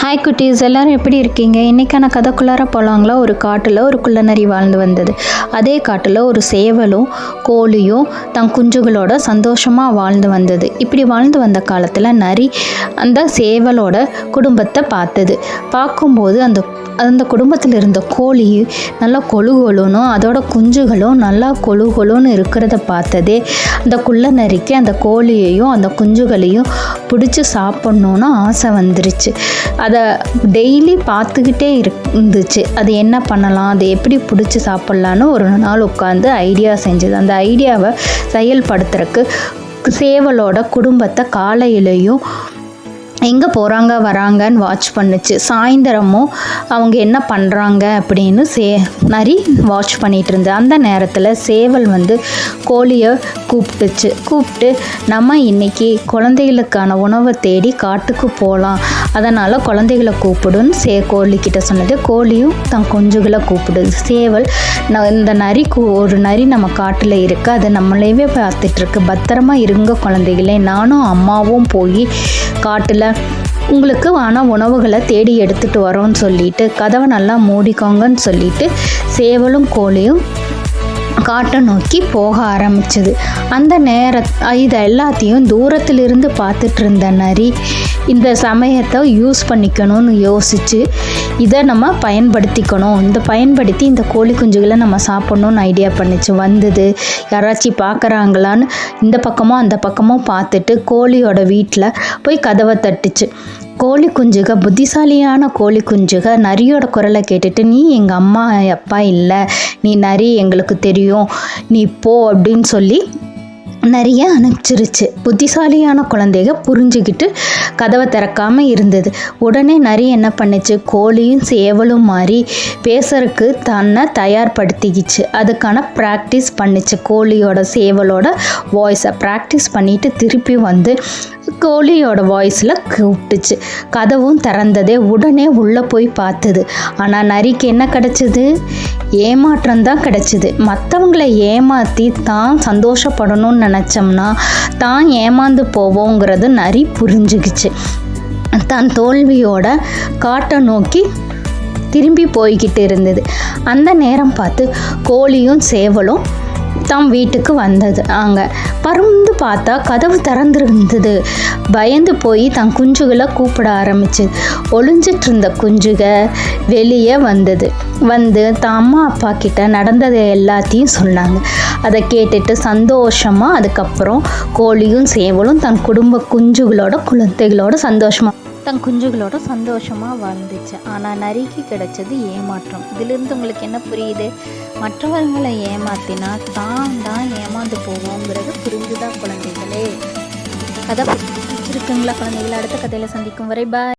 Hi குட்டீஸ். எல்லோரும் எப்படி இருக்கீங்க? இன்றைக்கான கதைக்குள்ளார போகலாங்களா ஒரு காட்டில் ஒரு குள்ளநரி வாழ்ந்து வந்தது. அதே காட்டில் ஒரு சேவலும் கோழியும் தன் குஞ்சுகளோட சந்தோஷமாக வாழ்ந்து வந்தது. இப்படி வாழ்ந்து வந்த காலத்தில் நரி அந்த சேவலோட குடும்பத்தை பார்த்தது. பார்க்கும்போது அந்த அந்த குடும்பத்தில் இருந்த கோழி நல்லா கொழு கொழுனும் அதோட குஞ்சுகளும் நல்லா கொழுகொழுன்னு இருக்கிறத பார்த்ததே அந்த குள்ளநரிக்கு அந்த கோழியையும் அந்த குஞ்சுகளையும் பிடிச்சி சாப்பிட்ணுன்னு ஆசை வந்துருச்சு. அதை டெய்லி பார்த்துக்கிட்டே இருந்துச்சு. அது என்ன பண்ணலாம்? அதை எப்படி பிடிச்சி சாப்பிட்லான்னு ஒரு நாள் உட்காந்து ஐடியா செஞ்சது. அந்த ஐடியாவை செயல்படுத்துறதுக்கு சேவலோட குடும்பத்தை காலையிலையும் எங்கே போகிறாங்க வராங்கன்னு வாட்ச் பண்ணுச்சு. சாயந்தரமும் அவங்க என்ன பண்ணுறாங்க அப்படின்னு சே நரி வாட்ச் பண்ணிகிட்டு இருந்தேன். அந்த நேரத்தில் சேவல் வந்து கோழியை கூப்பிட்டுச்சு. கூப்பிட்டு நம்ம இன்றைக்கி குழந்தைகளுக்கான உணவை தேடி காட்டுக்கு போகலாம் அதனால் குழந்தைகளை கூப்பிடுன்னு சே கோழிக்கிட்ட சொன்னது. கோழியும் தன் குஞ்சுகளை கூப்பிடுது சேவல் நான் இந்த நரி கூ- ஒரு நரி நம்ம காட்டில் இருக்குது அதை நம்மளேவே பார்த்துட்ருக்கு பத்திரமா இருங்க குழந்தைகளே. நானும் அம்மாவும் போய் காட்டில் உங்களுக்கு ஆனால் உணவுகளை தேடி எடுத்துகிட்டு வரோன்னு சொல்லிட்டு கதவை நல்லா மூடிக்கோங்கன்னு சொல்லிட்டு சேவலும் கோழியும் காட்டை நோக்கி போக ஆரம்பிச்சது. அந்த நேர இதை எல்லாத்தையும் தூரத்திலிருந்து பார்த்துட்டு இருந்த நரி இந்த சமயத்தை யூஸ் பண்ணிக்கணும்னு யோசித்து இதை நம்ம பயன்படுத்திக்கணும். இந்த பயன்படுத்தி இந்த கோழி குஞ்சுகளை நம்ம சாப்பிட்ணுன்னு ஐடியா பண்ணிச்சு. வந்தது. யாராச்சும் பார்க்குறாங்களான்னு இந்த பக்கமும் அந்த பக்கமும் பார்த்துட்டு கோழியோட வீட்டில் போய் கதவை தட்டுச்சு. கோழி குஞ்சுக புத்திசாலியான கோழி குஞ்சுக நரியோட குரலை கேட்டுட்டு நீ எங்கள் அம்மா அப்பா இல்லை. நீ நரி எங்களுக்கு தெரியும். நீ போ அப்படின்னு சொல்லி நிறைய அனுப்பிச்சிருச்சு புத்திசாலியான குழந்தைக புரிஞ்சுக்கிட்டு கதவை திறக்காமல் இருந்தது. உடனே நரி என்ன பண்ணுச்சு? கோழியும் சேவலும் மாறி பேசுறதுக்கு தன்னை தயார்படுத்திக்கிச்சு. அதுக்கான ப்ராக்டிஸ் பண்ணுச்சு. கோழியோட சேவலோட வாய்ஸை ப்ராக்டிஸ் பண்ணிட்டு திருப்பி வந்து கோழியோட வாய்ஸில் கூப்பிட்டுச்சு. கதவும் திறந்ததே உடனே உள்ளே போய் பார்த்தது. ஆனால் நரிக்கு என்ன கிடச்சிது? ஏமாற்றம் தான் கிடச்சிது. மற்றவங்களை ஏமாற்றி தான் சந்தோஷப்படணும்னு நினச்சோம்னா தான் ஏமாந்து போவோங்கிறது நரி புரிஞ்சுக்கிச்சு. தன் தோல்வியோட காட்டை நோக்கி திரும்பி போய்கிட்டு இருந்தது. அந்த நேரம் பார்த்து கோழியும் சேவலும் தம் வீட்டுக்கு வந்தது. அங்கே பறந்து பார்த்தா கதவு திறந்துருந்தது. பயந்து போய் தன் குஞ்சுகளை கூப்பிட ஆரம்பிச்சு. ஒளிஞ்சிட்டு இருந்த குஞ்சுக வெளியே வந்தது. வந்து தன் அம்மா அப்பா கிட்ட நடந்ததை எல்லாத்தையும் சொன்னாங்க. அதை கேட்டுட்டு சந்தோஷமா அதுக்கப்புறம் கோழியும் சேவலும் தன் குடும்ப குஞ்சுகளோட குழந்தைகளோட சந்தோஷமா தன் குஞ்சுகளோட சந்தோஷமாக வாழ்ந்துச்சு. ஆனால் நரிக்கு கிடைச்சது ஏமாற்றம். இதிலிருந்து உங்களுக்கு என்ன புரியுது? மற்றவர்களை ஏமாத்தினா தான் தான் ஏமாந்து போவோங்கிறது புரிஞ்சுதான் குழந்தைகளே? கதை பிடிச்சிருக்குங்களா குழந்தைகளை? அடுத்த கதையில் சந்திக்கும் வரை பாய்